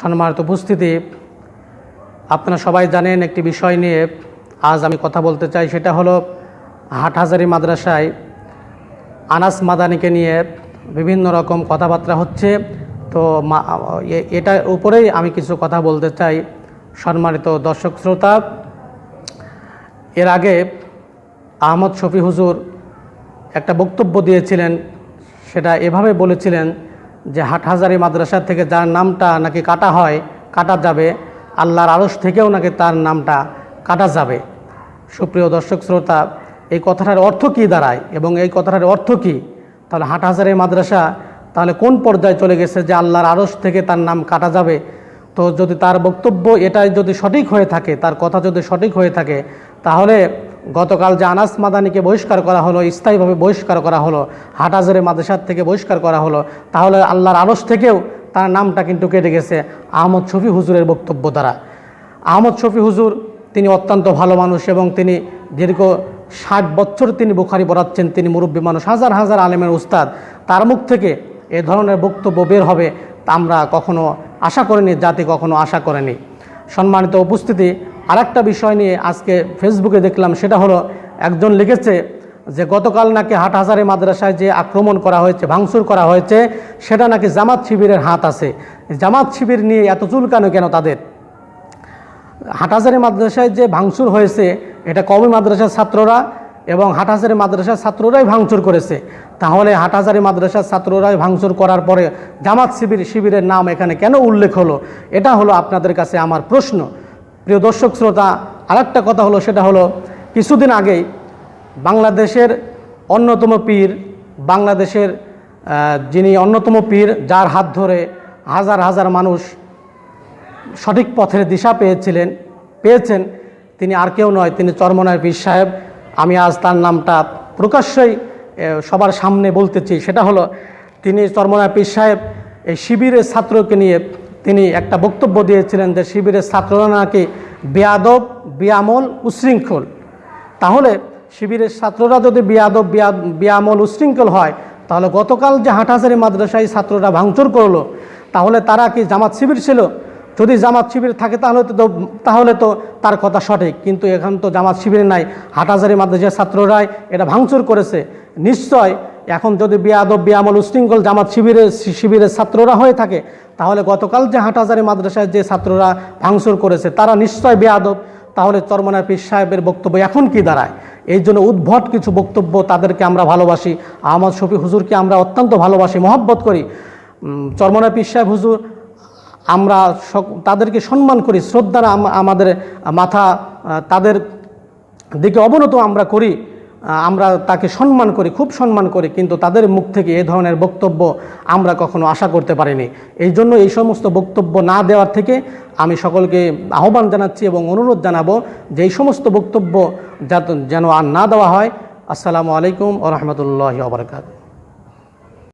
সম্মানিত উপস্থিতি, আপনারা সবাই জানেন একটি বিষয় নিয়ে আজ আমি কথা বলতে চাই, সেটা হলো হাটহাজারি মাদ্রাসায় আনাস মাদানিকে নিয়ে বিভিন্ন রকম কথাবার্তা হচ্ছে। তো এটার উপরেই আমি কিছু কথা বলতে চাই, সম্মানিত দর্শক শ্রোতা। এর আগে আহমদ শফি হুজুর একটা বক্তব্য দিয়েছিলেন, সেটা এভাবে বলেছিলেন যে হাটহাজারি মাদ্রাসা থেকে যার নামটা নাকি কাটা হয়, কাটা যাবে। আল্লাহর আড়স থেকেও নাকি তার নামটা কাটা যাবে। সুপ্রিয় দর্শক শ্রোতা, এই কথাটার অর্থ কী দাঁড়ায় এবং এই কথাটার অর্থ কী? তাহলে হাটহাজারি মাদ্রাসা তাহলে কোন পর্যায়ে চলে গেছে যে আল্লাহর আড়স থেকে তার নাম কাটা যাবে? তো যদি তার বক্তব্য এটাই যদি সঠিক হয়ে থাকে, তার কথা যদি সঠিক হয়ে থাকে, তাহলে গতকাল যে আনাস মাদানিকে বহিষ্কার করা হলো, স্থায়ীভাবে বহিষ্কার করা হলো, হাটাজারে মাদ্রাসার থেকে বহিষ্কার করা হলো, তাহলে আল্লাহর আড়স থেকেও তার নামটা কিন্তু কেটে গেছে আহমদ শফি হুজুরের বক্তব্য দ্বারা। আহমদ শফি হুজুর তিনি অত্যন্ত ভালো মানুষ এবং তিনি দীর্ঘ ষাট বছর তিনি বুখারি পড়াচ্ছেন, তিনি মুরব্বী মানুষ, হাজার হাজার আলেমের উস্তাদ। তার মুখ থেকে এ ধরনের বক্তব্য বের হবে আমরা কখনো আশা করিনি, জাতি কখনো আশা করেনি। সম্মানিত উপস্থিতি আরেকটা বিষয় নিয়ে আজকে ফেসবুকে দেখলাম, সেটা হলো একজন লিখেছে যে গতকাল নাকি হাটহাজারি মাদ্রাসায় যে আক্রমণ করা হয়েছে, ভাঙচুর করা হয়েছে, সেটা নাকি জামাত শিবিরের হাত আছে। জামাত শিবির নিয়ে এত চুলকানো কেন তাদের? হাটহাজারি মাদ্রাসায় যে ভাঙচুর হয়েছে, এটা কমি মাদ্রাসার ছাত্ররা এবং হাটহাজারি মাদ্রাসার ছাত্ররাই ভাঙচুর করেছে। তাহলে হাটহাজারি মাদ্রাসার ছাত্ররাই ভাঙচুর করার পরে জামাত শিবির শিবিরের নাম এখানে কেন উল্লেখ হলো? এটা হলো আপনাদের কাছে আমার প্রশ্ন। প্রিয় দর্শক শ্রোতা, আরেকটা কথা হলো, সেটা হলো কিছুদিন আগেই বাংলাদেশের অন্যতম পীর, বাংলাদেশের যিনি অন্যতম পীর, যার হাত ধরে হাজার হাজার মানুষ সঠিক পথের দিশা পেয়েছিলেন, পেয়েছেন। তিনি আর কেউ নয়, তিনি চরমনায় পীর সাহেব। আমি আজ তার নামটা প্রকাশ্যই সবার সামনে বলতেছি সেটা হলো, তিনি চরমনায় পীর সাহেব এই শিবিরের ছাত্রকে নিয়ে তিনি একটা বক্তব্য দিয়েছিলেন যে শিবিরের ছাত্ররা নাকি বেয়াদব, বিয়ামল, উশৃঙ্খল। তাহলে শিবিরের ছাত্ররা যদি বিয়াদব বিয়ামল, উশৃঙ্খল হয়, তাহলে গতকাল যে হাটহাজারি মাদ্রাসায় ছাত্ররা ভাঙচুর করল, তাহলে তারা কি জামাত শিবির ছিল? যদি জামাত শিবির থাকে, তাহলে তো তাহলে তো তার কথা সঠিক। কিন্তু এখন তো জামাত শিবির নাই, হাটহাজারি মাদ্রাসার ছাত্ররাই এটা ভাঙচুর করেছে। নিশ্চয় এখন যদি বিয়াদব বিয়ামল উশৃঙ্খল জামাত শিবিরের শিবিরের ছাত্ররা হয়ে থাকে তাহলে গতকাল যে হাটহাজারি মাদ্রাসায় যে ছাত্ররা ভাঙচুর করেছে তারা নিশ্চয় বেয়াদব। তাহলে চরমনায় পীর সাহেবের বক্তব্য এখন কি দাঁড়ায়? এই জন্য উদ্ভট কিছু বক্তব্য তাদেরকে আমরা ভালোবাসি। আহমদ শফি হুজুরকে আমরা অত্যন্ত ভালোবাসি মহব্বত করি। উম, চরমনায় পীর সাহেব হুজুর আমরা তাদেরকে সম্মান করি শ্রদ্ধারা আমাদের মাথা তাদের দিকে অবনত আমরা করি। আমরা তাকে সম্মান করি, খুব সম্মান করি, কিন্তু তাদের মুখ থেকে এ ধরনের বক্তব্য আমরা কখনো আশা করতে পারিনি। এই জন্য এই সমস্ত বক্তব্য না দেওয়ার থেকে আমি সকলকে আহ্বান জানাচ্ছি এবং অনুরোধ জানাব যে এই সমস্ত বক্তব্য যেন আর না দেওয়া হয়। আসসালামু আলাইকুম ও রহমতুল্লাহ